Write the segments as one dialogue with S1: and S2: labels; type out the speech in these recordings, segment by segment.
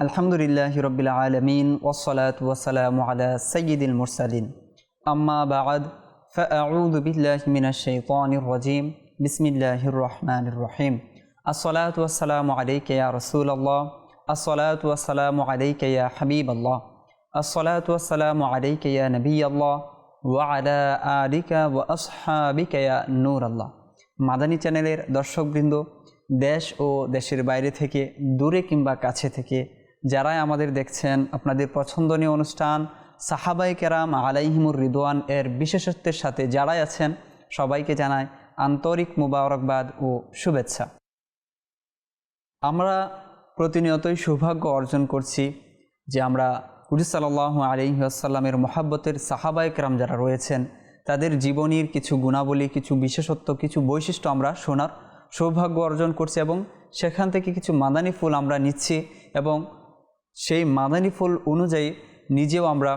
S1: الحمد لله رب العالمين والصلاة والسلام على سيد المرسلين أما بعد فأعوذ بالله من الشيطان الرجيم بسم الله الرحمن الرحيم الصلاة والسلام عليك يا رسول الله الصلاة والسلام عليك يا حبيب الله الصلاة والسلام عليك يا نبي الله وعلى آلك وأصحابك يا نور الله মাদানী চ্যানেলের দর্শকবৃন্দ দেশ ও দেশের বাইরে থেকে দূরে কিংবা কাছে থেকে যারাই আমাদের দেখছেন, আপনাদের পছন্দনীয় অনুষ্ঠান, সাহাবাই কেরাম আলাইহিমুর রিদোয়ান এর বিশেষত্বের সাথে যারাই আছেন, সবাইকে জানায় আন্তরিক মুবারকবাদ ও শুভেচ্ছা। আমরা প্রতিনিয়তই সৌভাগ্য অর্জন করছি যে আমরা হুজুর সাল্লাহ আলহি আসাল্লামের মহাব্বতের সাহাবাই কেরাম যারা রয়েছেন, তাদের জীবনীর কিছু গুণাবলী, কিছু বিশেষত্ব, কিছু বৈশিষ্ট্য আমরা শোনার সৌভাগ্য অর্জন করছি এবং সেখান থেকে কিছু মাদানি ফুল আমরা নিচ্ছি এবং সেই মাদানি ফুল অনুযায়ী নিজেও আমরা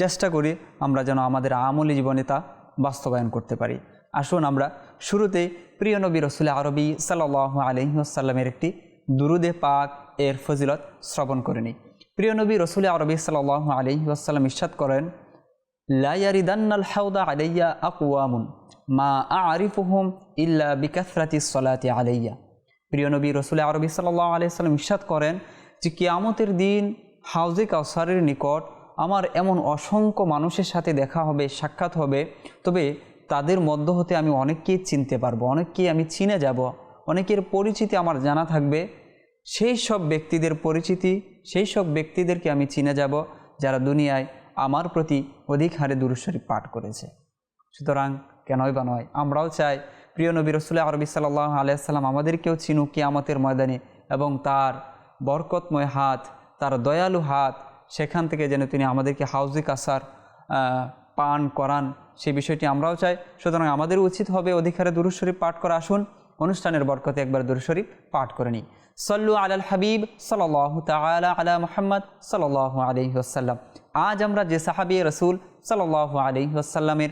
S1: চেষ্টা করি আমরা যেন আমাদের আমলি জীবনে তা বাস্তবায়ন করতে পারি। আসুন আমরা শুরুতে প্রিয় নবী রসুল আরবি সাল্লাহ আলহিহাসাল্লামের একটি দুরুদে পাক এর ফজিলত শ্রবণ করে নিই। প্রিয় নবী রসুল আরবি সাল্লাহ আলহিহাসাল্লাম ইস্বাদ করেন লাইয়ারিদান্নাল হাউদা আলাইয়া আকুয়ামুন মা আরিফুহুম ইল্লা বিকাসরাতি সলাতি আলাইয়া। প্রিয় নবী রসুল আরবি সাল্লাহ আলাইসাল্লাম ইস্বাদ করেন যে কিয়ামতের দিন হাউজে কাউসারের নিকট আমার এমন অসংখ্য মানুষের সাথে দেখা হবে, সাক্ষাৎ হবে, তবে তাদের মধ্য হতে আমি অনেককেই চিনতে পারব, অনেককেই আমি চিনে যাব, অনেকের পরিচিতি আমার জানা থাকবে। সেই সব ব্যক্তিদের পরিচিতি, সেই সব ব্যক্তিদেরকে আমি চিনে যাব যারা দুনিয়ায় আমার প্রতি অধিক হারে দুরুশ্বরী পাঠ করেছে। সুতরাং কেনই বা নয়, আমরাও চাই প্রিয় নবী রসুল্লাহ আরবি সাল্লাহ আলিয়াল্লাম আমাদেরকেও চিনুক কিয়ামতের ময়দানে এবং তার বরকতময় হাত, তার দয়ালু হাত, সেখান থেকে যেন তিনি আমাদেরকে হাউজি কাসার পান করান, সেই বিষয়টি আমরাও চাই। সুতরাং আমাদের উচিত হবে অধিকারে দুরুশ্বরী পাঠ করা। আসুন, অনুষ্ঠানের বরকতে একবার দুরুশ্বরী পাঠ করে নিই। সল্লু আলাল হাবিব সাল্লাহ তালা আলা মোহাম্মদ সাল্লাহ আলহি আসাল্লাম আজ আমরা যে সাহাবি রসুল সাল্লাহ আলহি আসাল্লামের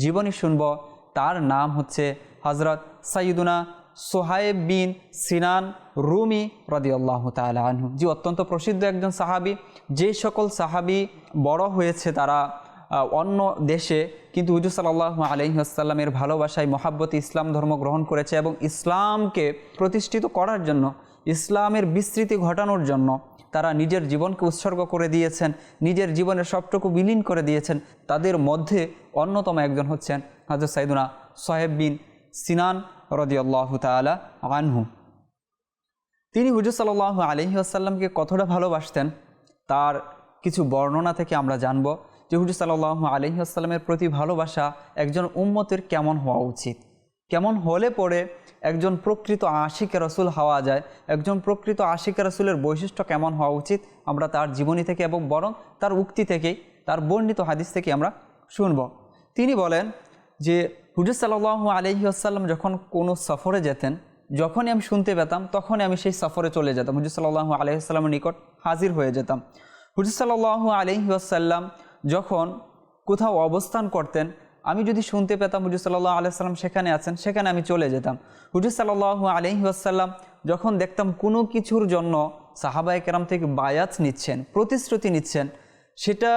S1: জীবনী শুনব, তার নাম হচ্ছে হজরত সঈদুনা সোহায়েব বিন সিনান রুমি রদি আল্লাহ আনহু। যে অত্যন্ত প্রসিদ্ধ একজন সাহাবি। যে সকল সাহাবি বড় হয়েছে তারা অন্য দেশে, কিন্তু হুজুর সাল্লাহ আলহিহাসাল্লামের ভালোবাসায় মহাব্বত, ইসলাম ধর্ম গ্রহণ করেছে এবং ইসলামকে প্রতিষ্ঠিত করার জন্য, ইসলামের বিস্তৃতি ঘটানোর জন্য তারা নিজের জীবনকে উৎসর্গ করে দিয়েছেন, নিজের জীবনের সবটুকু বিলীন করে দিয়েছেন। তাদের মধ্যে অন্যতম একজন হচ্ছেন হাজর সাইদুনা সোহেব বিন সিনান রদিয়াল্লাহ তালা আনহু। তিনি হুজুর সাল্লাহ আলহি আসাল্লামকে কতটা ভালোবাসতেন, তার কিছু বর্ণনা থেকে আমরা জানব যে হুজুর সাল্লাহ আলহি আসাল্লামের প্রতি ভালোবাসা একজন উম্মতের কেমন হওয়া উচিত। কেমন হলে পরে একজন প্রকৃত আশিকে রসুল হওয়া যায়, একজন প্রকৃত আশিকে রসুলের বৈশিষ্ট্য কেমন হওয়া উচিত আমরা তার জীবনী থেকে এবং বরং তার উক্তি থেকেই, তার বর্ণিত হাদিস থেকে আমরা শুনব। তিনি বলেন যে হুজুর সাল্লাহ আলহি আসাল্লাম যখন কোনো সফরে যেতেন যখনই আমি শুনতে পেতাম, তখনই আমি সেই সফরে চলে যেতাম। হুজুর সাল্লাহ আলহিহাস্লামের নিকট হাজির হয়ে যেতাম। হুজুর সাল্লাহ আলহি যখন কোথাও অবস্থান করতেন, আমি যদি শুনতে পেতাম হুজুর সাল্লাহ সেখানে আছেন, সেখানে আমি চলে যেতাম। হুজুর সাল্লাহ আলহি যখন দেখতাম কোনো কিছুর জন্য সাহাবায় কেরাম থেকে বায়াত নিচ্ছেন, প্রতিশ্রুতি নিচ্ছেন, সেটা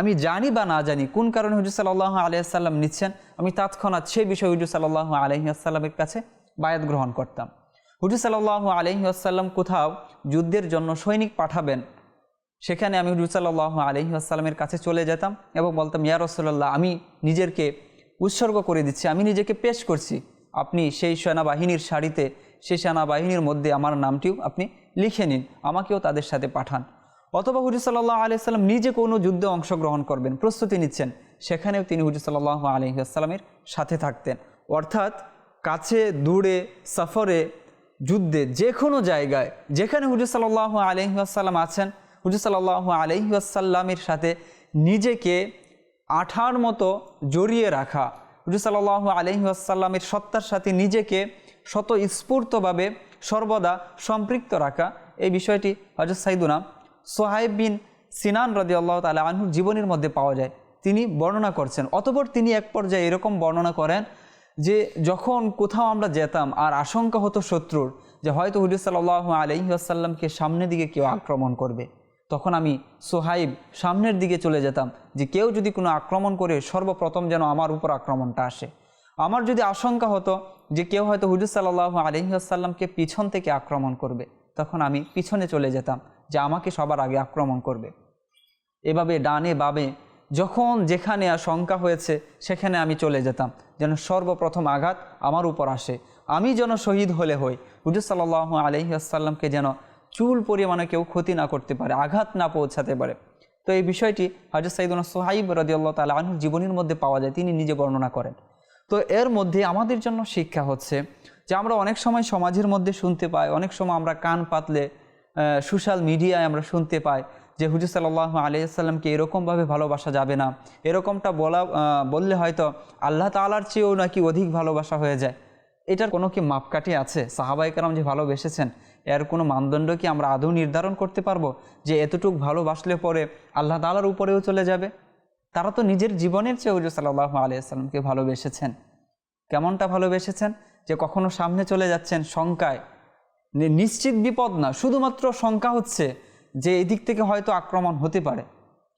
S1: আমি জানি বা না জানি, কোন কারণে হুজুর সাল্লাহ আলিয়াল্লাম নিচ্ছেন, আমি তৎক্ষণাৎ সেই বিষয়ে হুজুর সাল্লাহ আলহিহাস্লামের কাছে বায়াত গ্রহণ করতাম। হুজুর সাল্লাহ আলহিহাস্লাম কোথাও যুদ্ধের জন্য সৈনিক পাঠাবেন, সেখানে আমি হুজুর সাল্লাহ আলহি আসসালামের কাছে চলে যেতাম এবং বলতাম, ইয়া রসল্লাহ আমি নিজেরকে উৎসর্গ করে দিচ্ছি, আমি নিজেকে পেশ করছি। আপনি সেই সেনাবাহিনীর শাড়িতে সেই সেনাবাহিনীর মধ্যে আমার নামটিও আপনি লিখে নিন, আমাকেও তাদের সাথে পাঠান। অথবা হুজুর সাল্লাহ আলি সাল্লাম নিজে কোনো যুদ্ধে অংশগ্রহণ করবেন, প্রস্তুতি নিচ্ছেন, সেখানেও তিনি হুজুর সাল্লাহ আলহি আসসালামের সাথে থাকতেন। অর্থাৎ কাছে, দূরে, সফরে, যুদ্ধে যে কোনো জায়গায়, যেখানে হুজুর সাল্লাহ আলহি আসসালাম আছেন, হুজুর সাল্লাহ আলহি আসাল্লামের সাথে নিজেকে আঠার মতো জড়িয়ে রাখা, হুজুর সাল্লাহ আলহি আসাল্লামের সত্তার সাথে নিজেকে শত স্ফূর্তভাবে সর্বদা সম্পৃক্ত রাখা, এই বিষয়টি হজরত সাইদুনা সোহাইব বিন সিনান রদি আল্লাহ তালা আনহুর জীবনের মধ্যে পাওয়া যায়। তিনি বর্ণনা করছেন, অতপর তিনি এক পর্যায়ে এরকম বর্ণনা করেন যে যখন কোথাও আমরা যেতাম আর আশঙ্কা হতো শত্রুর যে হয়তো হুজুর সাল্লাহ আলহিহাসাল্লামকে সামনের দিকে কেউ আক্রমণ করবে, তখন আমি সোহাইব সামনের দিকে চলে যেতাম যে কেউ যদি কোনো আক্রমণ করে সর্বপ্রথম যেন আমার উপর আক্রমণটা আসে। আমার যদি আশঙ্কা হতো যে কেউ হয়তো হুজুর সাল্লাহ আলহিহাসাল্লামকে পিছন থেকে আক্রমণ করবে, তখন আমি পিছনে চলে যেতাম যে আমাকে সবার আগে আক্রমণ করবে। এভাবে ডানে বামে যখন যেখানে শঙ্কা হয়েছে, সেখানে আমি চলে যেতাম। যেন সর্বপ্রথম আঘাত আমার উপর আসে। আমি যেন শহীদ হলে হই। হুজুর সাল্লাহ আলহিহাসাল্লামকে যেন চুল পরিমাণে কেউ ক্ষতি না করতে পারে, আঘাত না পৌঁছাতে পারে। তো এই বিষয়টি হজরত সাইদুল সোহাইব রদিয়াল্লাহ তালা আনহুর জীবনীর মধ্যে পাওয়া যায়, তিনি নিজে বর্ণনা করেন। তো এর মধ্যে আমাদের জন্য শিক্ষা হচ্ছে যে, আমরা অনেক সময় সমাজের মধ্যে শুনতে পাই, অনেক সময় আমরা কান পাতলে সোশ্যাল মিডিয়ায় আমরা শুনতে পাই যে হুজুর সাল্লাহ আলিয়াল্লামকে এরকমভাবে ভালোবাসা যাবে না। এরকমটা বলা বললে হয়তো আল্লাহ তালার চেয়েও নাকি অধিক ভালোবাসা হয়ে যায়। এটার কোনো কি মাপকাঠি আছে? সাহাবাই সাহাবাইকারাম যে ভালোবেসেছেন, এর কোনো মানদণ্ড কি আমরা আদৌ নির্ধারণ করতে পারব যে এতটুক ভালোবাসলে পরে আল্লাহ তালার উপরেও চলে যাবে? তারা তো নিজের জীবনের চেয়ে হুজুর সাল্লাহ আলিয়াল্লামকে ভালোবেসেছেন। কেমনটা ভালোবেসেছেন? যে কখনো সামনে চলে যাচ্ছেন শঙ্কায়। নিশ্চিত বিপদ না, শুধুমাত্র শঙ্কা হচ্ছে যে এদিক থেকে হয়তো আক্রমণ হতে পারে,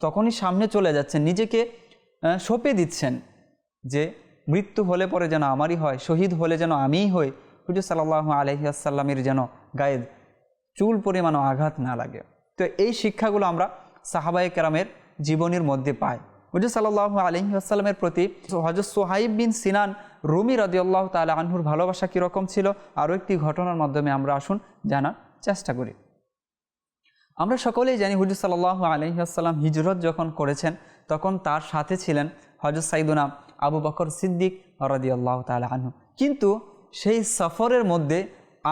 S1: তখনই সামনে চলে যাচ্ছেন, নিজেকে সঁপে দিচ্ছেন যে মৃত্যু হলে পরে যেন আমারই হয়, শহীদ হলে যেন আমিই হই। হুজুর সাল্লাহ আলহিয়াসাল্লামের যেন গায়ে চুল পরিমাণও আঘাত না লাগে। তো এই শিক্ষাগুলো আমরা সাহাবাই কেরামের জীবনের মধ্যে পাই। হুজুর সাল্লাহ আলহিহাস্লামের প্রতি হজরত সোহাইব বিন সিনান রুমি রদিউল্লাহ তালা আনহুর ভালোবাসা কীরকম ছিল, আরও একটি ঘটনার মাধ্যমে আমরা আসুন, জানার চেষ্টা করি। আমরা সকলেই জানি হুজুর সাল্লাহ আলহিহাস্লাম হিজরত যখন করেছেন, তখন তার সাথে ছিলেন হজরত সাইদুনা আবু বকর সিদ্দিক রদিয়াল্লাহ তালা আনহু। কিন্তু সেই সফরের মধ্যে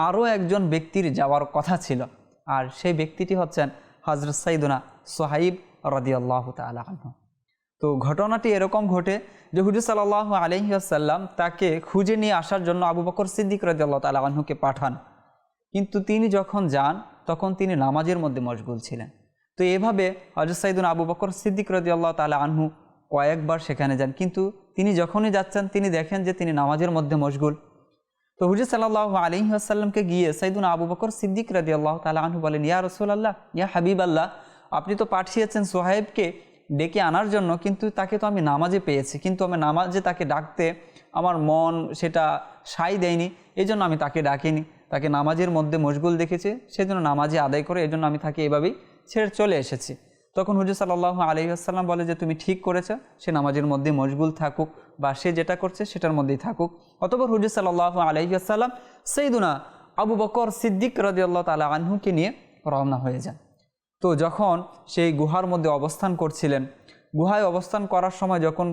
S1: আরও একজন ব্যক্তির যাওয়ার কথা ছিল, আর সেই ব্যক্তিটি হচ্ছেন হজরত সাইদুনা সোহাইব রদিয়াল্লাহ তালা আনহু। তো ঘটনাটি এরকম ঘটে যে হুজুর সাল্লাহ আলহিহাসাল্লাম তাকে খুঁজে নিয়ে আসার জন্য আবু বকর সিদ্দিক রাজিয়াল্লাহ তালা আনহুকে পাঠান। কিন্তু তিনি যখন যান তখন তিনি নামাজের মধ্যে মশগুল ছিলেন। তো এভাবে হজরত সাইদুন আবু বকর সিদ্দিক রাজিয়াল্লাহ তালা আনহু কয়েকবার সেখানে যান। কিন্তু তিনি যখনই যাচ্ছেন, তিনি দেখেন যে তিনি নামাজের মধ্যে মশগুল। তো হুজুর সাল্লাহ আলহিহাসাল্লামকে গিয়ে সাইদুন আবু বকর সিদ্দিক রাজি আল্লাহ তালা আনহু বলেন, ইয়া রসুল আল্লাহ ইয়া হাবিব আল্লাহ আপনি তো পাঠিয়েছেন সোহাইবকে ডেকে আনার জন্য, কিন্তু তাকে তো আমি নামাজে পেয়েছি। কিন্তু আমি নামাজে তাকে ডাকতে আমার মন সেটা সাই দেয়নি এই জন্য আমি তাকে ডাকিনি। তাকে নামাজের মধ্যে মশগুল দেখেছে সেই জন্য নামাজে আদায় করে এই জন্য আমি তাকে এভাবেই ছেড়ে চলে এসেছি। তখন হুজুর সাল্লাহ আলহিহাসাল্লাম বলে যে, তুমি ঠিক করেছ, সে নামাজের মধ্যে মশগুল থাকুক বা সে যেটা করছে সেটার মধ্যেই থাকুক। অতপর হুজুর সাল্লাহ আলহিহাসাল্লাম সেইদুনা আবু বকর সিদ্দিক রদিয়াল্লাহ তালা আনহুকে নিয়ে রওনা হয়ে যান। তো যখন সেই গুহার মধ্যে অবস্থান করছিলেন, গুহায় অবস্থান করার সময় যখন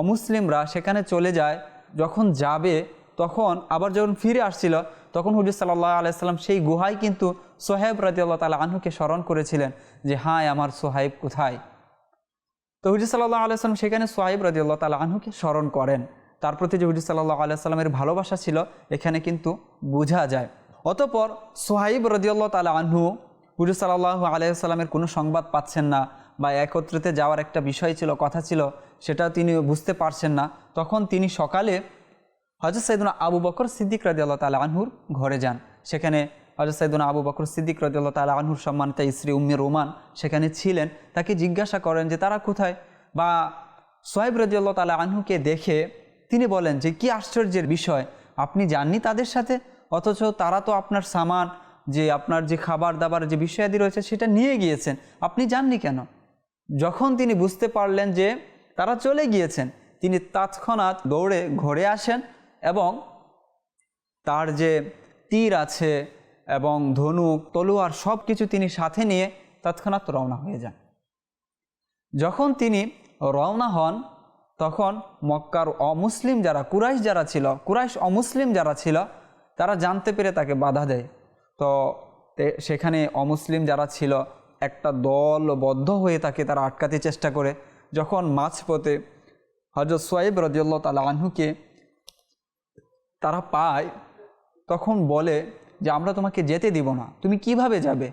S1: অমুসলিমরা সেখানে চলে যায়, যখন যাবে তখন আবার যখন ফিরে আসছিল, তখন হুজুর সাল্লাহ আলাইসাল্লাম সেই গুহায় কিন্তু সোহেব রাজিউল্লাহ তালা আনহুকে স্মরণ করেছিলেন যে, হায় আমার সোহাইব কোথায়? তো হুজুর সাল্লাহ আলাইসাল্লাম সেখানে সোহাইব রাজিউল্লাহ তালা আনহুকে স্মরণ করেন। তার প্রতি যে হুজুর সাল্লাহ আলাইসাল্লামের ভালোবাসা ছিল, এখানে কিন্তু বোঝা যায়। অতপর সোহাইব রদিউল্লাহ তালা আনহু হুজুর সাল্লাহ আলাইসাল্লামের কোনো সংবাদ পাচ্ছেন না বা একত্রিতে যাওয়ার একটা বিষয় ছিল, কথা ছিল, সেটা তিনি বুঝতে পারছেন না। তখন তিনি সকালে হজরত সাইদুনা আবু বকর সিদ্দিক রাজিউল্লাহ তালা আনহুর ঘরে যান। সেখানে হজরত সাইদুনা আবু বকর সিদ্দিক রাজিউল্লাহ তালা আনহুর সম্মানিত স্ত্রী উম্মে রোমান সেখানে ছিলেন। তাকে জিজ্ঞাসা করেন যে, তারা কোথায়? বা সোহেব রাজিউল্লাহ তালা আনহুকে দেখে তিনি বলেন যে, কি আশ্চর্যের বিষয়, আপনি যাননি তাদের সাথে? অথচ তারা তো আপনার সামান, যে আপনার যে খাবার দাবার যে বিষয়াদি রয়েছে, সেটা নিয়ে গিয়েছেন। আপনি যাননি কেন? যখন তিনি বুঝতে পারলেন যে, তারা চলে গিয়েছেন, তিনি তৎক্ষণাৎ দৌড়ে ঘরে আসেন। এবং তার যে তীর আছে এবং ধনুক তলোয়ার সব কিছু তিনি সাথে নিয়ে তৎক্ষণাৎ রওনা হয়ে যান। যখন তিনি রওনা হন, তখন মক্কার অমুসলিম যারা, কুরাইশ যারা ছিল, কুরাইশ অমুসলিম যারা ছিল, তারা জানতে পেরে তাকে বাধা দেয়। তো সেখানে অমুসলিম যারা ছিল, একটা দল বদ্ধ হয়ে তাকে তারা আটকাতে চেষ্টা করে। যখন মাঝপথে হজরত সোয়েব রজিউল্লাহ তালা আনহুকে তারা পায়, তখন বলে যে, আমরা তোমাকে যেতে দিব না। তুমি কীভাবে যাবে?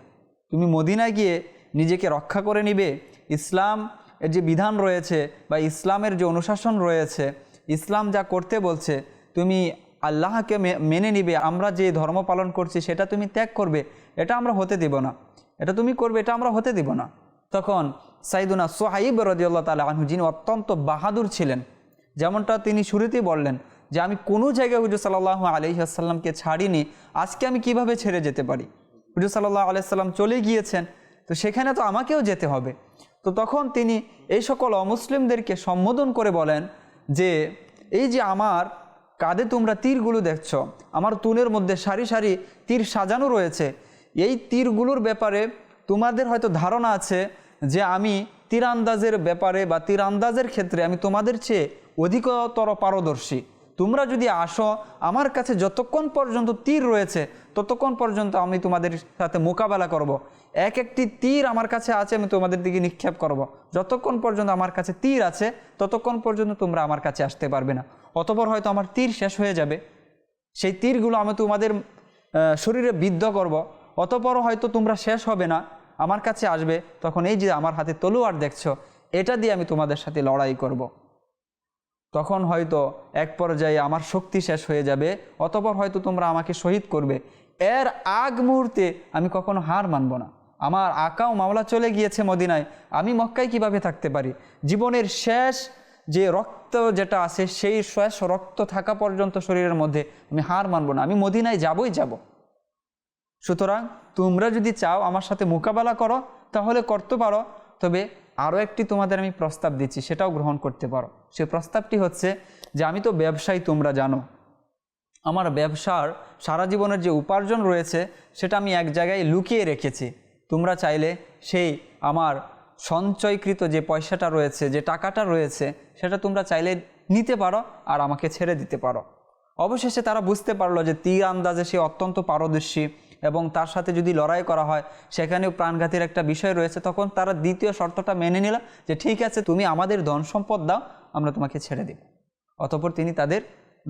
S1: তুমি মদিনায় গিয়ে নিজেকে রক্ষা করে নিবে? ইসলাম এর যে বিধান রয়েছে বা ইসলামের যে অনুশাসন রয়েছে, ইসলাম যা করতে বলছে, তুমি আল্লাহকে মেনে নিবে। আমরা যে ধর্ম পালন করছি, সেটা তুমি ত্যাগ করবে। এটা আমরা হতে দিব না। এটা তুমি করবে, এটা আমরা হতে দিব না। তখন সাইদুনা সোহাইব রদিউল্লাহ তালা আনহু, যিনি অত্যন্ত বাহাদুর ছিলেন, যেমনটা তিনি শুরুতেই বললেন যে আমি কোনো জায়গায় হুজুর সাল্লাহ আলহিহাসাল্লামকে ছাড়িনি, আজকে আমি কীভাবে ছেড়ে যেতে পারি? হুজুর সাল্লাহ আলাইসাল্লাম চলে গিয়েছেন, তো সেখানে তো আমাকেও যেতে হবে। তো তখন তিনি এই সকল অমুসলিমদেরকে সম্বোধন করে বলেন যে, এই যে আমার কাঁধে তোমরা তীরগুলো দেখছ, আমার তুনের মধ্যে সারি সারি তীর সাজানো রয়েছে, এই তীরগুলোর ব্যাপারে তোমাদের হয়তো ধারণা আছে যে আমি তীরান্দাজের ব্যাপারে বা তীরান্দাজের ক্ষেত্রে আমি তোমাদের চেয়ে অধিকতর পারদর্শী। তোমরা যদি আসো, আমার কাছে যতক্ষণ পর্যন্ত তীর রয়েছে, ততক্ষণ পর্যন্ত আমি তোমাদের সাথে মোকাবেলা করব। এক একটি তীর আমার কাছে আছে, আমি তোমাদের দিকে নিক্ষেপ করব। যতক্ষণ পর্যন্ত আমার কাছে তীর আছে, ততক্ষণ পর্যন্ত তোমরা আমার কাছে আসতে পারবে না অতপর হয়তো আমার তীর শেষ হয়ে যাবে সেই তীরগুলো আমি তোমাদের শরীরে বিদ্ধ করব। অতপরও হয়তো তোমরা শেষ হবে না আমার কাছে আসবে, তখন এই যে আমার হাতে তলোয়ার দেখছ, এটা দিয়ে আমি তোমাদের সাথে লড়াই করব। তখন হয়তো এক পর্যায়ে আমার শক্তি শেষ হয়ে যাবে, অতপর হয়তো তোমরা আমাকে শহীদ করবে। এর আগ মুহূর্তে আমি কখনো হার মানব না। আমার আকাও মামলা চলে গিয়েছে মদিনায়, আমি মক্কায় কীভাবে থাকতে পারি? জীবনের শেষ যে রক্ত যেটা আছে, সেই শেষ রক্ত থাকা পর্যন্ত শরীরের মধ্যে আমি হার মানব না, আমি মদিনায় যাবই যাব। সুতরাং তোমরা যদি চাও আমার সাথে মোকাবেলা করো, তাহলে করতে পারো, তবে আরও একটি তোমাদের আমি প্রস্তাব দিচ্ছি, সেটাও গ্রহণ করতে পারো। সে প্রস্তাবটি হচ্ছে যে, আমি তো ব্যবসায়ী, তোমরা জানো। আমার ব্যবসার সারা জীবনের যে উপার্জন রয়েছে, সেটা আমি এক জায়গায় লুকিয়ে রেখেছি। তোমরা চাইলে সেই আমার সঞ্চয়কৃত যে পয়সাটা রয়েছে, যে টাকাটা রয়েছে, সেটা তোমরা চাইলে নিতে পারো আর আমাকে ছেড়ে দিতে পারো। অবশেষে তারা বুঝতে পারল যে, তীর আন্দাজে সে অত্যন্ত পারদর্শী। এবং তার সাথে যদি লড়াই করা হয়, সেখানেও প্রাণঘাতের একটা বিষয় রয়েছে, তখন তারা দ্বিতীয় শর্তটা মেনে নিল যে ঠিক আছে, তুমি আমাদের ধন সম্পদ দাও, আমরা তোমাকে ছেড়ে দেব। অতপর তিনি তাদের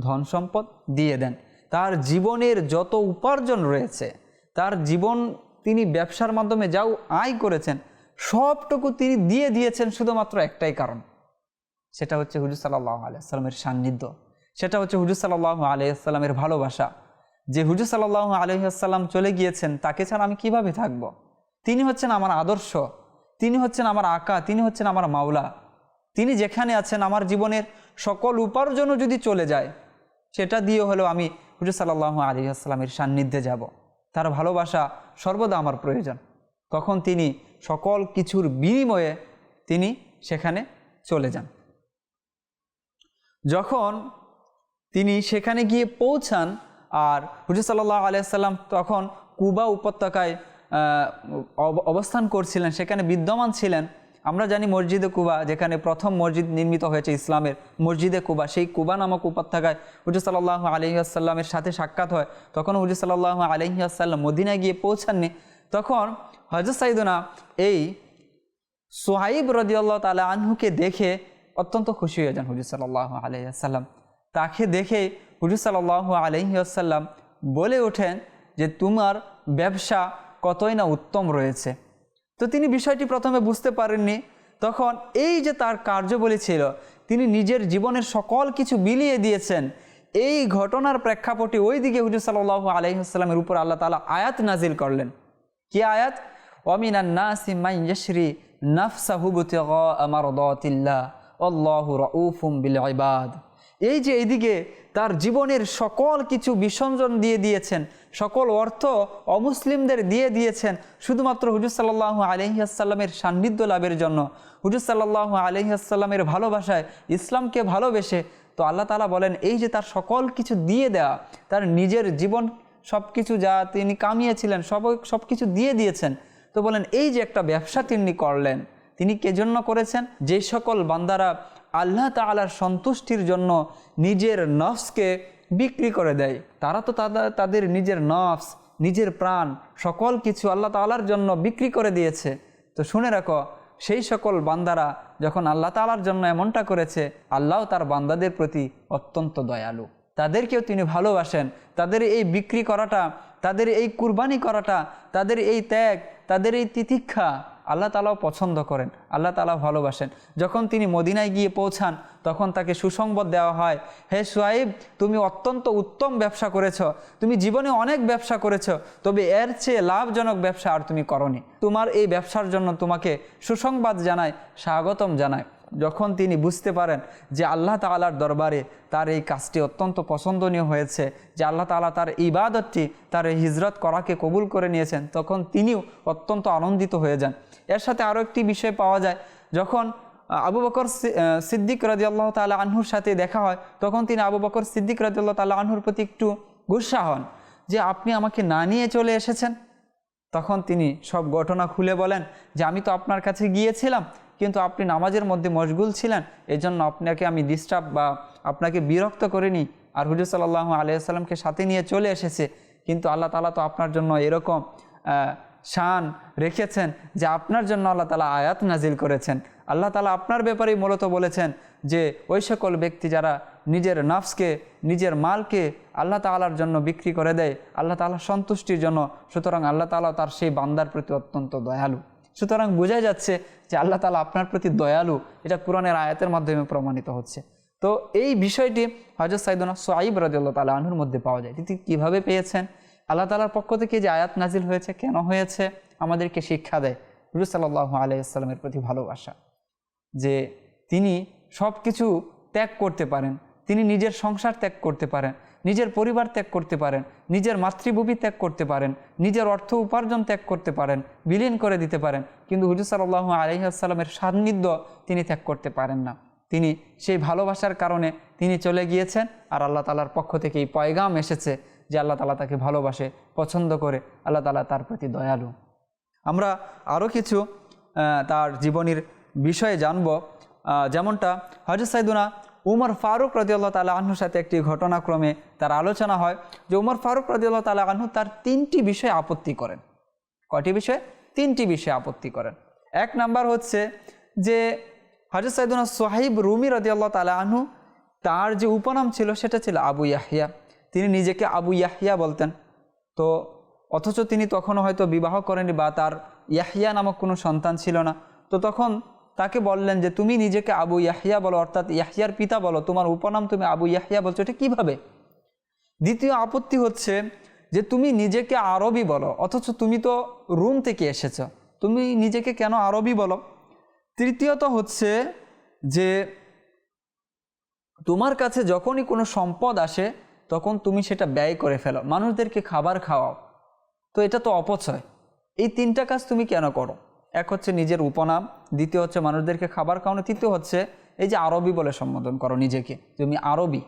S1: ধন সম্পদ দিয়ে দেন। তার জীবনের যত উপার্জন রয়েছে, তার জীবন তিনি ব্যবসার মাধ্যমে যাও আয় করেছেন, সবটুকু তিনি দিয়ে দিয়েছেন শুধুমাত্র একটাই কারণ। সেটা হচ্ছে হুজুর সাল্লাহ আলাইসাল্লামের সান্নিধ্য। সেটা হচ্ছে হুজুর সাল্লাহ আলাইসাল্লামের ভালোবাসা। যে হুজুর সাল্লাহ আলহিহাসাল্লাম চলে গিয়েছেন, তাকে ছাড়া আমি কীভাবে থাকব। তিনি হচ্ছেন আমার আদর্শ, তিনি হচ্ছেন আমার আকা, তিনি হচ্ছেন আমার মাওলা। তিনি যেখানে আছেন, আমার জীবনের সকল উপার্জনও যদি চলে যায়, সেটা দিয়ে হলেও আমি হুজুর সাল্লাহ আলী আসসালামের সান্নিধ্যে যাব। তার ভালোবাসা সর্বদা আমার প্রয়োজন। তখন তিনি সকল কিছুর বিনিময়ে তিনি সেখানে চলে যান। যখন তিনি সেখানে গিয়ে পৌঁছান আর হুজুর সাল্লাহ আলিয়াল্লাম তখন কুবা উপত্যকায় অব- অবস্থান করছিলেন, সেখানে বিদ্যমান ছিলেন। আমরা জানি মসজিদে কুবা, যেখানে প্রথম মসজিদ নির্মিত হয়েছে ইসলামের, মসজিদে কুবা। সেই কুবা নামক উপত্যকায় হুজুর সাল্লাহ আলহিহাসাল্লামের সাথে সাক্ষাৎ হয়। তখন হুজুর সাল্লাহ আলহিহাসাল্লাম মদিনায় গিয়ে পৌঁছাননি। তখন হজরত সাইদুনা এই সোহাইব রদিয়াল্লাহ তালা আনহুকে দেখে অত্যন্ত খুশি হয়ে যান হুজুর সাল্লাহ আলহিহাসাল্লাম তাকে দেখে হুজুর সাল্লাহ বলে ওঠেন যে তোমার ব্যবসা কতই না উত্তম রয়েছে। তো তিনি বিষয়টি প্রথমে বুঝতে পারেননি। তখন এই যে তার কার্যবলী ছিল, তিনি নিজের জীবনের সকল কিছু বিলিয়ে দিয়েছেন। এই ঘটনার প্রেক্ষাপটে ওই দিকে হুজুর সাল্লাহ আলহিহাস্লামের উপর আল্লাহ তালা আয়াত নাজিল করলেন। কি আয়াত? ওয়ামিনান নাসি মান ইয়াশরি নাফসাহু বুতিগা মারদাতিল্লাহ। আল্লাহু রাউফুম বিল ইবাদ। এই যে এইদিকে তার জীবনের সকল কিছু বিসর্জন দিয়ে দিয়েছেন, সকল অর্থ অমুসলিমদের দিয়ে দিয়েছেন, শুধুমাত্র হুজুর সাল্লাহ আলহিহাসাল্লামের সান্নিধ্য লাভের জন্য। হুজুর সাল্লাহ আলহিহাসাল্লামের ভালোবাসায় ইসলামকে ভালোবেসে তো আল্লাহ তালা বলেন, এই যে তার সকল কিছু দিয়ে দেওয়া তার নিজের জীবন সব কিছু যা তিনি কামিয়েছিলেন, সব সব কিছু দিয়ে দিয়েছেন। তো বলেন, এই যে একটা ব্যবসা তিনি করলেন, তিনি কে জন্য করেছেন? যে সকল বান্দারা আল্লাহ তালার সন্তুষ্টির জন্য নিজের নফসকে বিক্রি করে দেয়। তারা তো তাদের তাদের নিজের নফস, নিজের প্রাণ, সকল কিছু আল্লাহ তালার জন্য বিক্রি করে দিয়েছে। তো শুনে রাখো, সেই সকল বান্দারা যখন আল্লাহ তালার জন্য এমনটা করেছে, আল্লাহ তার বান্দাদের প্রতি অত্যন্ত দয়ালু। তাদেরকেও তিনি ভালোবাসেন। তাদের এই বিক্রি করাটা, তাদের এই কুরবানি করাটা, তাদের এই ত্যাগ, তাদের এই তিতিক্ষা আল্লাহ তালাও পছন্দ করেন, আল্লাহ তালা ভালোবাসেন। যখন তিনি মদিনায় গিয়ে পৌঁছান, তখন তাকে সুসংবাদ দেওয়া হয়, হে সোয়াইব, তুমি অত্যন্ত উত্তম ব্যবসা করেছ, তুমি জীবনে অনেক ব্যবসা করেছ, তবে এর চেয়ে লাভজনক ব্যবসা আর তুমি করনি। তোমার এই ব্যবসার জন্য তোমাকে সুসংবাদ জানায়, স্বাগতম জানায়। যখন তিনি বুঝতে পারেন যে আল্লাহ তালার দরবারে তার এই কাজটি অত্যন্ত পছন্দনীয় হয়েছে, যে আল্লাহ তালা তার ইবাদতটি, তার হিজরত করাকে কবুল করে নিয়েছেন, তখন তিনিও অত্যন্ত আনন্দিত হয়ে যান। এর সাথে আরও একটি বিষয় পাওয়া যায়, যখন আবু বকর সিদ্দিক রাজি আল্লাহ তালা আনহুর সাথে দেখা হয়, তখন তিনি আবু বকর সিদ্দিক রাজি আল্লাহ তালা আনহুর প্রতি একটু গুসা হন, যে আপনি আমাকে না নিয়ে চলে এসেছেন? তখন তিনি সব ঘটনা খুলে বলেন যে, আমি তো আপনার কাছে গিয়েছিলাম কিন্তু আপনি নামাজের মধ্যে মশগুল ছিলেন এই জন্য আপনাকে আমি ডিস্টার্ব বা আপনাকে বিরক্ত করিনি। আর হুজুর সাল্লাহ আলিয়াল্লামকে সাথে নিয়ে চলে এসেছে। কিন্তু আল্লাহ তালা তো আপনার জন্য এরকম শান রেখেছেন যে আপনার জন্য আল্লাহ তালা আয়াত নাজিল করেছেন। আল্লাহ তালা আপনার ব্যাপারেই মূলত বলেছেন যে, ওই সকল ব্যক্তি যারা নিজের নফসকে, নিজের মালকে আল্লাহ তালার জন্য বিক্রি করে দেয়, আল্লাহ তালার সন্তুষ্টির জন্য, সুতরাং আল্লাহ তালা তার সেই বান্দার প্রতি অত্যন্ত দয়ালু। সুতরাং বোঝা যাচ্ছে যে আল্লাহ তালা আপনার প্রতি দয়ালু। এটা কোরআনের আয়াতের মাধ্যমে প্রমাণিত হচ্ছে। তো এই বিষয়টি হজরত সাইদুনা সোয়াইব রাজিউল্লাহ তালা আনহুর মধ্যে পাওয়া যায়। তিনি কীভাবে পেয়েছেন? আল্লাহ তালার পক্ষ থেকে যে আয়াত নাজিল হয়েছে কেন হয়েছে? আমাদেরকে শিক্ষা দেয় রুল সাল্লাহ আলাইসাল্লামের প্রতি ভালোবাসা। যে তিনি সব কিছু ত্যাগ করতে পারেন। তিনি নিজের সংসার ত্যাগ করতে পারেন। নিজের পরিবার ত্যাগ করতে পারেন, নিজের মাতৃভূমি ত্যাগ করতে পারেন, নিজের অর্থ উপার্জন ত্যাগ করতে পারেন, বিলীন করে দিতে পারেন। কিন্তু হুজুর সাল্লাহ আলহিহাস্লামের সান্নিধ্য তিনি ত্যাগ করতে পারেন না। তিনি সেই ভালোবাসার কারণে তিনি চলে গিয়েছেন আর আল্লাহ তালার পক্ষ থেকে এই পয়গাম এসেছে যে আল্লাহ তালা তাকে ভালোবাসে, পছন্দ করে, আল্লাহ তালা তার প্রতি দয়ালু। আমরা আরও কিছু তার জীবনীর বিষয়ে জানব। যেমনটা হজরত সাইদুনা উমর ফারুক রদিয়াল্লাহ তালা আহ্নুর সাথে একটি ঘটনাক্রমে তার আলোচনা হয় যে উমর ফারুক রদিয়াল্লাহ তালা আহ্নু তার তিনটি বিষয়ে আপত্তি করেন। কয়টি বিষয়ে? তিনটি বিষয়ে আপত্তি করেন। এক নাম্বার হচ্ছে যে হজরত সাইদুনা সোহাইব রুমি রদিয়াল্লাহ তালা আহ্নু তার যে উপনাম ছিল সেটা ছিল আবু ইয়াহিয়া তিনি নিজেকে আবু ইয়াহিয়া বলতেন। তো অথচ তিনি তখনও হয়তো বিবাহ করেনি বা তার ইয়াহিয়া নামক কোনো সন্তান ছিল না। তো তখন তাকে বললেন যে, তুমি নিজেকে আবু ইয়াহিয়া বলো, অর্থাৎ ইয়াহিয়ার পিতা বলো। তোমার উপনাম তুমি আবু ইয়াহিয়া বলছো, এটা কীভাবে? দ্বিতীয় আপত্তি হচ্ছে যে, তুমি নিজেকে আরবি বলো, অথচ তুমি তো রুম থেকে এসেছ। তুমি নিজেকে কেন আরবি বলো? তৃতীয়ত হচ্ছে যে, তোমার কাছে যখনই কোনো সম্পদ আসে, তখন তুমি সেটা ব্যয় করে ফেলো। মানুষদেরকে খাবার খাওয়াও। তো এটা তো অপচয়। এই তিনটা কাজ তুমি কেন করো? এক হচ্ছে নিজের উপনাম, দ্বিতীয় হচ্ছে মানুষদেরকে খাবার খাওয়ানো, তৃতীয় হচ্ছে এই যে আরবি বলে সম্বোধন করো নিজেকে তুমি আরবি।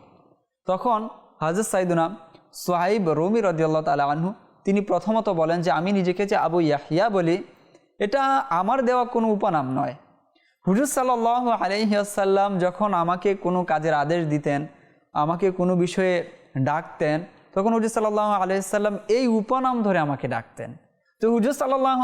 S1: তখন হাজর সাইদুনা সোহাইব রমি রদিয়াল্লাহ তালা আনহু, তিনি প্রথমত বলেন যে আমি নিজেকে যে আবু ইয়াহিয়া বলি, এটা আমার দেওয়া কোনো উপনাম নয়। হুজুর সাল্লাহ আলহিয়াসাল্লাম যখন আমাকে কোনো কাজের আদেশ দিতেন, আমাকে কোনো বিষয়ে ডাকতেন, তখন হুজুর সাল্লাহ আলহিসাল্লাম এই উপনাম ধরে আমাকে ডাকতেন। তো হুজুর সাল্লাহ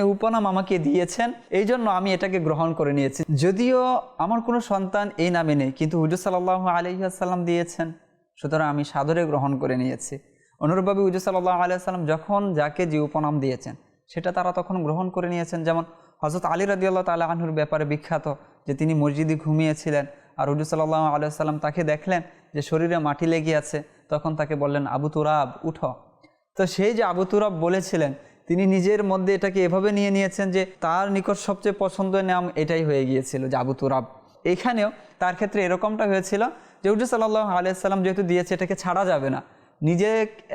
S1: এই উপনাম আমাকে দিয়েছেন, এই জন্য আমি এটাকে গ্রহণ করে নিয়েছি। যদিও আমার কোনো সন্তান এই নামে নেই, কিন্তু হুজুর সাল্লাহ আলহিহাসাল্লাম দিয়েছেন, সুতরাং আমি সাদরে গ্রহণ করে নিয়েছি। অনুরূপভাবে হুজুর সাল্লাহ আলিয়াল্লাম যখন যাকে যে উপনাম দিয়েছেন, সেটা তারা তখন গ্রহণ করে নিয়েছেন। যেমন হজরত আলী রাদিউল্লাহ তালা আনহুর ব্যাপারে বিখ্যাত, যে তিনি মসজিদে ঘুমিয়েছিলেন আর হুজুর সাল্লাহ আলিয়াল্লাম তাকে দেখলেন যে শরীরে মাটি লেগে আছে, তখন তাকে বললেন, আবু তুরাব, উঠো। তো সেই যে আবু তুরাব বলেছিলেন তিনি নিজের মধ্যে এটাকে এভাবে নিয়ে নিয়েছেন যে তার নিকট সবচেয়ে পছন্দের নাম এটাই হয়ে গিয়েছিল যে তুরাব এখানেও তার ক্ষেত্রে এরকমটা হয়েছিল যে হুজুর সাল্লাহ আলিয়াল্লাম যেহেতু দিয়েছে, এটাকে ছাড়া যাবে না। নিজে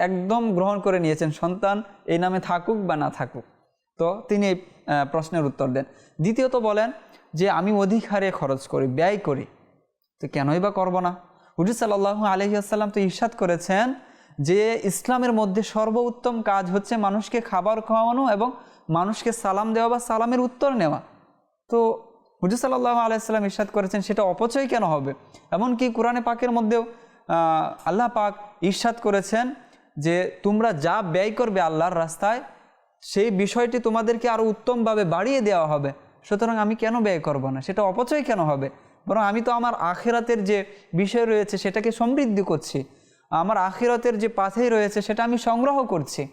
S1: একদম গ্রহণ করে নিয়েছেন, সন্তান এই নামে থাকুক বা না থাকুক। তো তিনি প্রশ্নের উত্তর দেন। দ্বিতীয়ত বলেন যে আমি অধিক হারে খরচ করি, ব্যয় করি। তো কেনই বা করব না? হুজুর সাল্লাহ আলহিহাসাল্লাম তো ইরশাদ করেছেন যে ইসলামের মধ্যে সর্বোত্তম কাজ হচ্ছে মানুষকে খাবার খাওয়ানো এবং মানুষকে সালাম দেওয়া বা সালামের উত্তর নেওয়া। তো হুজুর সাল্লাহ আলাইসাল্লাম ইরশাদ করেছেন, সেটা অপচয় কেন হবে? এমনকি কোরআনে পাকের মধ্যেও আল্লাহ পাক ইরশাদ করেছেন যে তোমরা যা ব্যয় করবে আল্লাহর রাস্তায়, সেই বিষয়টি তোমাদেরকে আরও উত্তমভাবে বাড়িয়ে দেওয়া হবে। সুতরাং আমি কেন ব্যয় করব না? সেটা অপচয় কেন হবে? বরং আমি তো আমার আখেরাতের যে বিষয় রয়েছে, সেটাকে সমৃদ্ধি করছি। আমার আখিরতের যে পাথেই রয়েছে সেটা আমি সংগ্রহ করছি।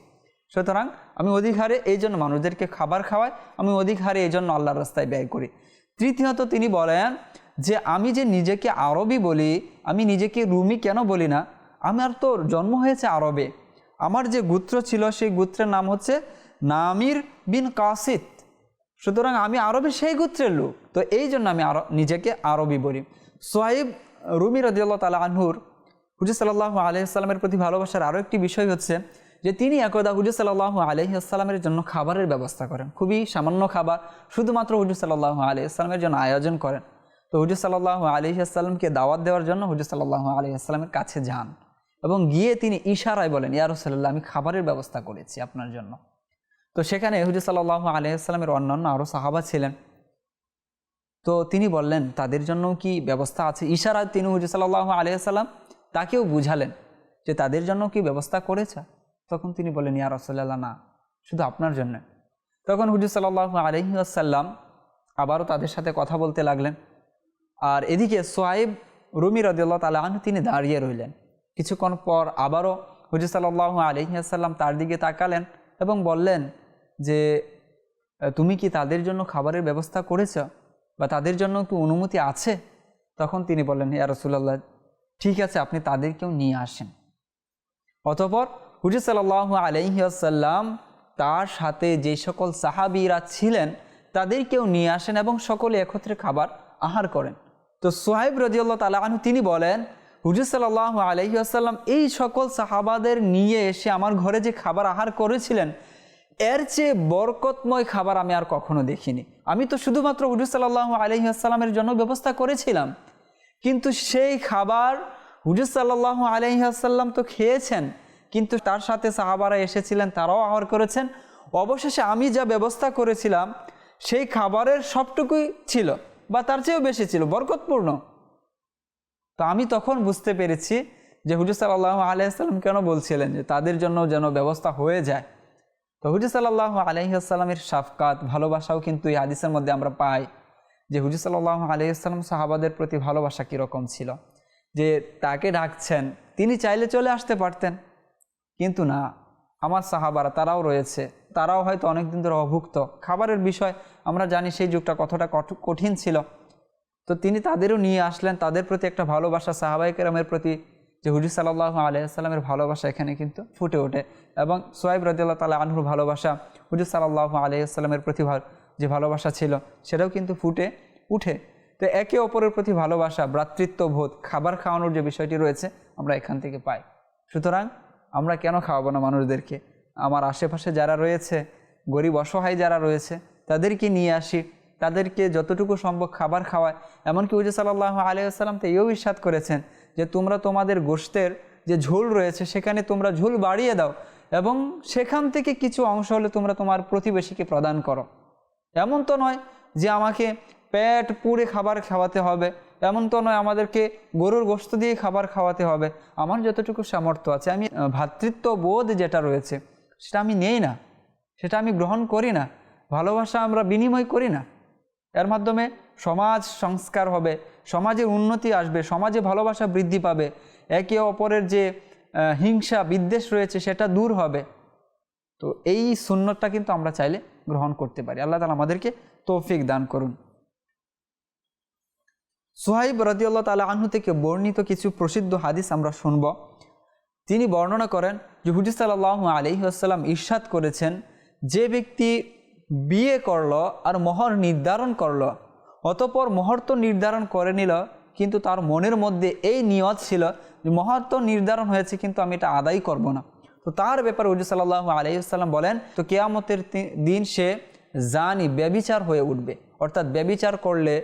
S1: সুতরাং আমি অধিক হারে এই জন্য মানুষদেরকে খাবার খাওয়াই, আমি অধিক হারে এই জন্য আল্লাহর রাস্তায় ব্যয় করি। তৃতীয়ত তিনি বলেন যে, আমি যে নিজেকে আরবি বলি, আমি নিজেকে রুমি কেন বলি না? আমার তো জন্ম হয়েছে আরবে। আমার যে গোত্র ছিল, সেই গোত্রের নাম হচ্ছে নামির বিন কাসিত। সুতরাং আমি আরবে সেই গোত্রের লোক। তো এই জন্য আমি আরব নিজেকে আরবি বলি। সোহাইব রুমি রদিয়াল্লাহ তালা আনহুর হুজুর সাল্লাহ আলহিহাস্লামের প্রতি ভালোবাসার আরও একটি বিষয় হচ্ছে যে তিনি একদা হুজুর সাল্লাহ আলহিহাস্লামের জন্য খাবারের ব্যবস্থা করেন। খুবই সামান্য খাবার, শুধুমাত্র হুজুর সাল্লাহ আলহিহাস্লামের জন্য আয়োজন করেন। তো হুজুর সাল্লাহ আলহিহাস্লামকে দাওয়াত দেওয়ার জন্য হুজুর সাল্লাহ আলহিহাস্লামের কাছে যান এবং গিয়ে তিনি ইশারায় বলেন ইয়ারসাল্লাহ আমি খাবারের ব্যবস্থা করেছি আপনার জন্য। তো সেখানে হুজুর সাল্লাহ আলহিহাস্লামের অন্যান্য আরও সাহাবা ছিলেন। তো তিনি বললেন, তাদের জন্য কি ব্যবস্থা আছে? ইশারায় তিনি হুজুর সাল্লাহ আলহিহাস্লাম তাকেও বুঝালেন যে তাদের জন্য কি ব্যবস্থা করেছে। তখন তিনি বলেন ইয়া রসল্লাহ না, শুধু আপনার জন্য। তখন হুজুর সাল্লাহ আলহিহাসাল্লাম আবারও তাদের সাথে কথা বলতে লাগলেন। আর এদিকে সোয়াইব রুমি রদিল্লা তালা আনহু তিনি দাঁড়িয়ে রইলেন। কিছুক্ষণ পর আবারও হুজুর সাল্লাহ আলহিহাসাল্লাম তার দিকে তাকালেন এবং বললেন যে, তুমি কি তাদের জন্য খাবারের ব্যবস্থা করেছ বা তাদের জন্য কি অনুমতি আছে? তখন তিনি বললেন, ইয়া রসুল্লাহ ঠিক আছে, আপনি তাদেরকেও নিয়ে আসেন। অতপর হুজুর সাল্লাহ আলহিহাসাল্লাম তার সাথে যে সকল সাহাবিরা ছিলেন, তাদেরকেও নিয়ে আসেন এবং সকলে একত্রে খাবার আহার করেন। তো সোহাইব রজিউল্লাহ তালাহু তিনি বলেন, হুজুর সাল্লাহ আলহিহাসাল্লাম এই সকল সাহাবাদের নিয়ে এসে আমার ঘরে যে খাবার আহার করেছিলেন, এর চেয়ে বরকতময় খাবার আমি আর কখনো দেখিনি। আমি তো শুধুমাত্র হুজুর সাল্লাহ আলহিহাসাল্লামের জন্য ব্যবস্থা করেছিলাম। কিন্তু সেই খাবার হুজুর সাল্লাহ আলহিহাসাল্লাম তো খেয়েছেন, কিন্তু তার সাথে সাহাবারা এসেছিলেন, তারাও আহার করেছেন। অবশেষে আমি যা ব্যবস্থা করেছিলাম, সেই খাবারের সবটুকুই ছিল বা তার চেয়েও বেশি ছিল, বরকতপূর্ণ। তো আমি তখন বুঝতে পেরেছি যে হুজুর সাল্লাহ আলহিহাস্লাম কেন বলছিলেন যে তাদের জন্য যেন ব্যবস্থা হয়ে যায়। তো হুজুর সাল্লাহ আলহিহাস্লামের সাফকাত, ভালোবাসাও কিন্তু এই হাদিসের মধ্যে আমরা পাই। যে হুজুর সাল্লাহ আলহিহাস্লাম সাহাবাদের প্রতি ভালোবাসা কীরকম ছিল? যে তাকে ডাকছেন, তিনি চাইলে চলে আসতে পারতেন। কিন্তু না, আমার সাহাবারা তারাও রয়েছে। তারাও হয়তো অনেকদিন ধরে অভুক্ত। খাবারের বিষয় আমরা জানি সেই যুগটা কতটা কঠিন ছিল। তো তিনি তাদেরও নিয়ে আসলেন, তাদের প্রতি একটা ভালোবাসা সাহাবাইকেরামের প্রতি যে হুজুর সাল্লাহ আলহিহাস্লামের ভালোবাসা এখানে কিন্তু ফুটে ওঠে। এবং সোয়াইব রদিল্লা তালা আনহুর ভালোবাসা হুজুর সাল্লাহ আলহিহাস্লামের প্রতি যে ভালোবাসা ছিল, সেটাও কিন্তু ফুটে উঠে। তো একে অপরের প্রতি ভালোবাসা, ভ্রাতৃত্ববোধ, খাবার খাওয়ানোর যে বিষয়টি রয়েছে, আমরা এখান থেকে পাই। সুতরাং আমরা কেন খাওয়াবো না মানুষদেরকে? আমার আশেপাশে যারা রয়েছে, গরিব, অসহায় যারা রয়েছে, তাদেরকে নিয়ে আসি। তাদেরকে যতটুকু সম্ভব খাবার খাওয়ায়। এমনকি উজু সাল্লাহ আলিয়াল্লাম তো এও ইস্বাদ করেছেন যে, তোমরা তোমাদের গোষ্ঠের যে ঝোল রয়েছে, সেখানে তোমরা ঝোল বাড়িয়ে দাও এবং সেখান থেকে কিছু অংশ হলে তোমরা তোমার প্রতিবেশীকে প্রদান করো। এমন তো নয় যে আমাকে পেট পুড়ে খাবার খাওয়াতে হবে। এমন তো নয় আমাদেরকে গরুর গোস্ত দিয়ে খাবার খাওয়াতে হবে। আমার যতটুকু সামর্থ্য আছে, আমি ভ্রাতৃত্ব বোধ যেটা রয়েছে, সেটা আমি নেই না। সেটা আমি গ্রহণ করি না। ভালোবাসা আমরা বিনিময় করি না। এর মাধ্যমে সমাজ সংস্কার হবে, সমাজের উন্নতি আসবে, সমাজে ভালোবাসা বৃদ্ধি পাবে। একে অপরের যে হিংসা, বিদ্বেষ রয়েছে, সেটা দূর হবে। তো এই সুন্নতটা কিন্তু আমরা চাইলে গ্রহণ করতে পারি। আল্লাহ তালা আমাদেরকে তৌফিক দান করুন। সোহাইব রদিউল্লাহ তালা আনহু থেকে বর্ণিত কিছু প্রসিদ্ধ হাদিস আমরা শুনব। তিনি বর্ণনা করেন যে হুজুর সাল্লাহ আসসালাম ইরশাদ করেছেন, যে ব্যক্তি বিয়ে করল আর মহর নির্ধারণ করল, অতপর মোহর তো নির্ধারণ করে নিল, কিন্তু তার মনের মধ্যে এই নিয়ত ছিল যে, মহর তো নির্ধারণ হয়েছে, কিন্তু আমি এটা আদায় করব না। তো তার ব্যাপারে হুজুর সাল্লাহ আলহিহাল্লাম বলেন, তো কেয়ামতের দিন সে জানি ব্যবিচার হয়ে উঠবে। অর্থাৎ ব্যবিচার করলে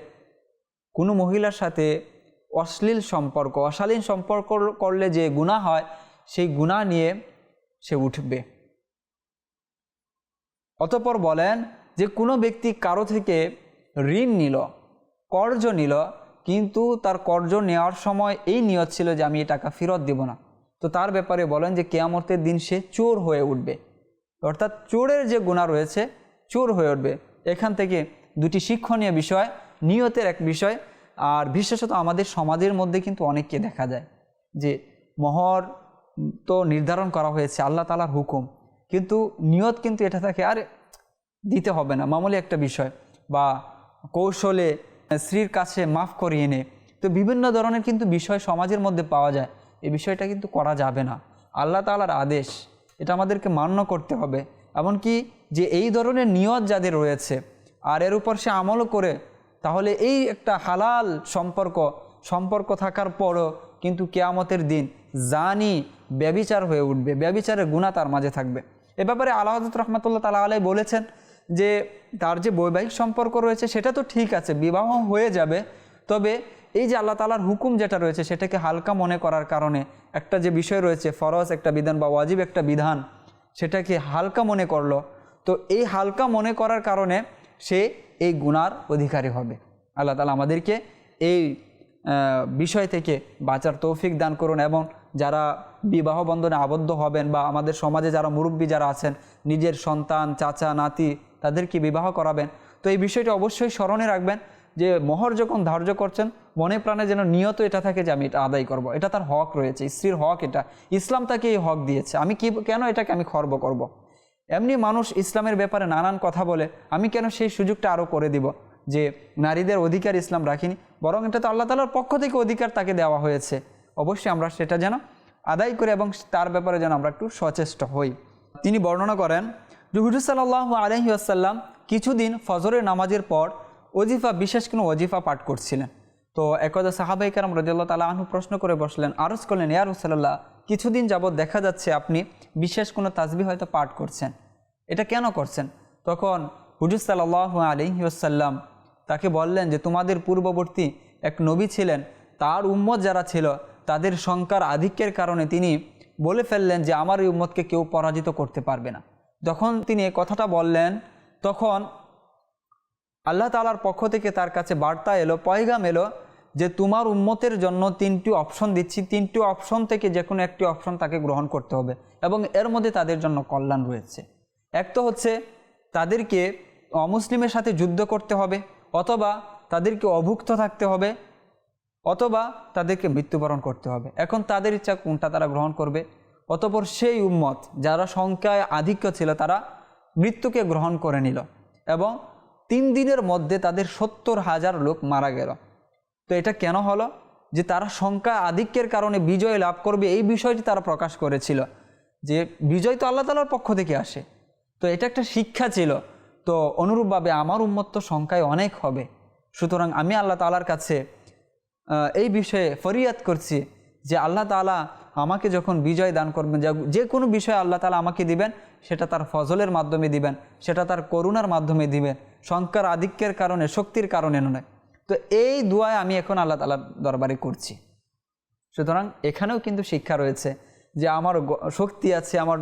S1: কোনো মহিলার সাথে অশ্লীল সম্পর্ক, অশালীন সম্পর্ক করলে যে গুণা হয়, সেই গুণা নিয়ে সে উঠবে। অতপর বলেন যে কোনো ব্যক্তি কারও থেকে ঋণ নিল, কর্জ নিল, কিন্তু তার কর্জ নেওয়ার সময় এই নিয়ত ছিল যে আমি এই টাকা ফেরত দেব না। তো তার ব্যাপারে বলেন যে কেয়ামতের দিন সে চোর হয়ে উঠবে। অর্থাৎ চোরের যে গুণা রয়েছে, চোর হয়ে উঠবে। এখান থেকে দুটি শিক্ষণীয় বিষয়, নিয়তের এক বিষয়, আর বিশেষত আমাদের সমাজের মধ্যে কিন্তু অনেককে দেখা যায় যে মহর তো নির্ধারণ করা হয়েছে, আল্লাহ তালার হুকুম। কিন্তু নিয়ত কিন্তু এটা থাকে, আর দিতে হবে না, মামুলি একটা বিষয়, বা কৌশলে স্ত্রীর কাছে মাফ করিয়ে নে। তো বিভিন্ন ধরনের কিন্তু বিষয় সমাজের মধ্যে পাওয়া যায়। এই বিষয়টা কিন্তু করা যাবে না। আল্লাহ তালার আদেশ, এটা আমাদেরকে মান্য করতে হবে। এমনকি যে এই ধরনের নিয়ত যাদের রয়েছে, আর এর উপর সে আমলও করে, তাহলে এই একটা হালাল সম্পর্ক সম্পর্ক থাকার পরও কিন্তু কেয়ামতের দিন জানি ব্যবিচার হয়ে উঠবে, ব্যবিচারের গুণা তার মাঝে থাকবে। এ ব্যাপারে আল্লাহ হজরত রহমতুল্লাহ তালা আলাই বলেছেন যে, তার যে বৈবাহিক সম্পর্ক রয়েছে, সেটা তো ঠিক আছে, বিবাহ হয়ে যাবে। তবে এই যে আল্লাহ তালার হুকুম যেটা রয়েছে সেটাকে হালকা মনে করার কারণে একটা যে বিষয় রয়েছে, ফরজ একটা বিধান বা ওয়াজিব একটা বিধান, সেটাকে হালকা মনে করল। তো এই হালকা মনে করার কারণে সে এই গুনার অধিকারী হবে। আল্লাহ তালা আমাদেরকে এই বিষয় থেকে বাঁচার তৌফিক দান করুন এবং যারা বিবাহ বন্ধনে আবদ্ধ হবেন বা আমাদের সমাজে যারা মুরব্বী যারা আছেন, নিজের সন্তান, চাচা, নাতি, তাদেরকে বিবাহ করাবেন। তো এই বিষয়টি অবশ্যই স্মরণে রাখবেন যে মোহর যখন ধার্য করছেন মনে প্রাণে যেন নিয়ত এটা থাকে যে আমি এটা আদায় করব। এটা তার হক রয়েছে, স্ত্রীর হক এটা। ইসলাম তাকে এই হক দিয়েছে। আমি কি, কেন এটাকে আমি খর্ব করব। এমনি মানুষ ইসলামের ব্যাপারে নানান কথা বলে, আমি কেন সেই সুযোগটা আরও করে দিব যে নারীদের অধিকার ইসলাম রাখিনি? বরং এটা তো আল্লাহ তালার পক্ষ থেকে অধিকার তাকে দেওয়া হয়েছে। অবশ্যই আমরা সেটা যেন আদায় করি এবং তার ব্যাপারে যেন আমরা একটু সচেষ্ট হই। তিনি বর্ণনা করেন, যে হুজুর সাল্লাহ কিছুদিন ফজরের নামাজের পর ওজিফা, বিশেষ কোনো অজিফা পাঠ করছিলেন। তো একদা সাহাবাই কারাম রদিয়াল্লাহ তালা আহু প্রশ্ন করে বসলেন, আরজ করলেন ইয়ার রুসাল্লাহ কিছুদিন যাবৎ দেখা যাচ্ছে আপনি বিশেষ কোনো তাজবি হয়তো পাঠ করছেন। এটা কেন করছেন? তখন হুজুর সাল্লাহ আলহিউসাল্লাম তাকে বললেন যে, তোমাদের পূর্ববর্তী এক নবী ছিলেন, তার উম্মত যারা ছিল, তাদের সংখ্যার আধিক্যের কারণে তিনি বলে ফেললেন যে, আমার এই উম্মতকে কেউ পরাজিত করতে পারবে না। যখন তিনি কথাটা বললেন, তখন আল্লাহ তালার পক্ষ থেকে তার কাছে বার্তা এলো, পয়গাম এলো যে তোমার উম্মতের জন্য তিনটি অপশন দিচ্ছি। তিনটি অপশন থেকে যে কোনো একটি অপশন তাকে গ্রহণ করতে হবে এবং এর মধ্যে তাদের জন্য কল্যাণ রয়েছে। এক তো হচ্ছে তাদেরকে অমুসলিমের সাথে যুদ্ধ করতে হবে অথবা তাদেরকে অভুক্ত থাকতে হবে অথবা তাদেরকে মৃত্যুবরণ করতে হবে। এখন তাদের ইচ্ছা কোনটা তারা গ্রহণ করবে? অতপর সেই উম্মত যারা সংখ্যায় আধিক্য ছিল তারা মৃত্যুকে গ্রহণ করে নিল এবং তিন দিনের মধ্যে তাদের সত্তর হাজার লোক মারা গেল। তো এটা কেন হলো? যে তারা সংখ্যা আধিক্যের কারণে বিজয় লাভ করবে এই বিষয়টি তারা প্রকাশ করেছিল। যে বিজয় তো আল্লাহ তালার পক্ষ থেকে আসে। তো এটা একটা শিক্ষা ছিল। তো অনুরূপভাবে আমার উম্মত তো সংখ্যায় অনেক হবে। সুতরাং আমি আল্লাহ তালার কাছে এই বিষয়ে ফরিয়াদ করছি যে আল্লাহ তালা আমাকে যখন বিজয় দান করবেন, যে কোনো বিষয়ে আল্লাহ তালা আমাকে দিবেন, সেটা তার ফজলের মাধ্যমে দিবেন, সেটা তার করুণার মাধ্যমে দিবেন। সংখ্যার আধিক্যের কারণে, শক্তির কারণে নয়। তো এই দুয়ায় আমি এখন আল্লাহ তালার দরবারে করছি। সুতরাং এখানেও কিন্তু শিক্ষা রয়েছে যে আমার শক্তি আছে, আমার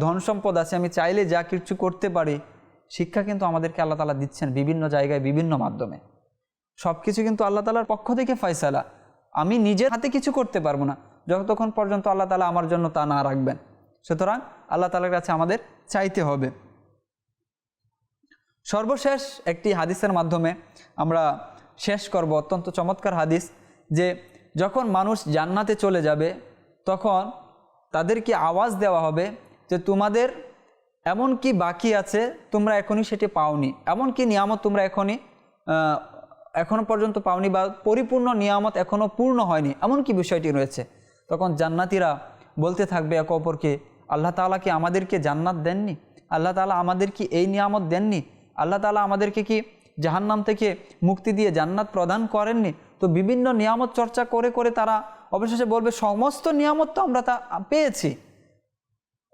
S1: ধন সম্পদ আছে, আমি চাইলে যা কিছু করতে পারি। শিক্ষা কিন্তু আমাদেরকে আল্লাহ তালা দিচ্ছেন বিভিন্ন জায়গায়, বিভিন্ন মাধ্যমে। সব কিছু কিন্তু আল্লাহ তালার পক্ষ থেকে ফয়সালা। আমি নিজের হাতে কিছু করতে পারব না। যতক্ষণ পর্যন্ত আল্লাহ তালা আমার জন্য তা না রাখবেন। সুতরাং আল্লাহ তালার কাছে আমাদের চাইতে হবে। সর্বশেষ একটি হাদিসের মাধ্যমে আমরা শেষ করব অত্যন্ত চমৎকার হাদিস যে যখন মানুষ জান্নাতে চলে যাবে, তখন তাদেরকে আওয়াজ দেওয়া হবে যে, তোমাদের এমন কি বাকি আছে? তোমরা এখনই সেটি পাওনি। এমন কি নিয়ামত তোমরা এখনই এখনও পর্যন্ত পাওনি বা পরিপূর্ণ নিয়ামত এখনও পূর্ণ হয়নি? এমন কি বিষয়টি রয়েছে? তখন জান্নাতিরা বলতে থাকবে, একে অপরকে, আল্লাহ তাআলা কি আমাদেরকে জান্নাত দেননি? আল্লাহ তাআলা আমাদের কি এই নিয়ামত দেননি? আল্লাহ তালা আমাদেরকে কি জাহান্নাম থেকে মুক্তি দিয়ে জান্নাত প্রদান করেননি? তো বিভিন্ন নিয়ামত চর্চা করে করে তারা অবশেষে বলবে, সমস্ত নিয়ামত তো আমরা তা পেয়েছি।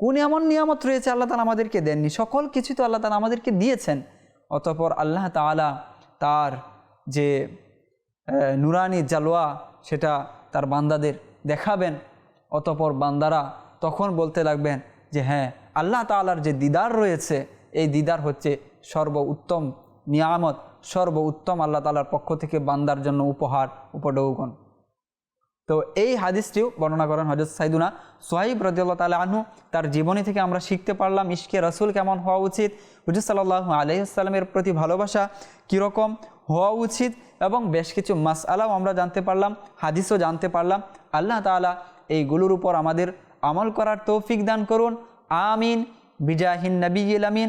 S1: কোন এমন নিয়ামত রয়েছে আল্লাহ তালা আমাদেরকে দেননি? সকল কিছু তো আল্লাহ তালা আমাদেরকে দিয়েছেন। অতপর আল্লাহ তাআলা তার যে নুরানি জালোয়া, সেটা তার বান্দাদের দেখাবেন। অতপর বান্দারা তখন বলতে লাগবেন যে হ্যাঁ আল্লাহ তাআলার যে দিদার রয়েছে, এই দিদার হচ্ছে সর্ব উত্তম নিয়ামত সর্ব উত্তম আল্লাহ তালার পক্ষ থেকে বান্দার জন্য উপহার উপডৌকন তো এই হাদিসটিও বর্ণনা করেন হজরত সাইদুনা সোহাইব রদিয়াল্লাহ তালা আনহু। তার জীবনী থেকে আমরা শিখতে পারলাম ইশকে রসুল কেমন হওয়া উচিত, হুজুর সাল্লাহ আলহিসাল্লামের প্রতি ভালোবাসা কীরকম হওয়া উচিত এবং বেশ কিছু মাস আলাও আমরা জানতে পারলাম, হাদিসও জানতে পারলাম। আল্লাহ তালা এইগুলোর উপর আমাদের আমল করার তৌফিক দান করুন। আমিন। বিজাহিন নবী আমিন।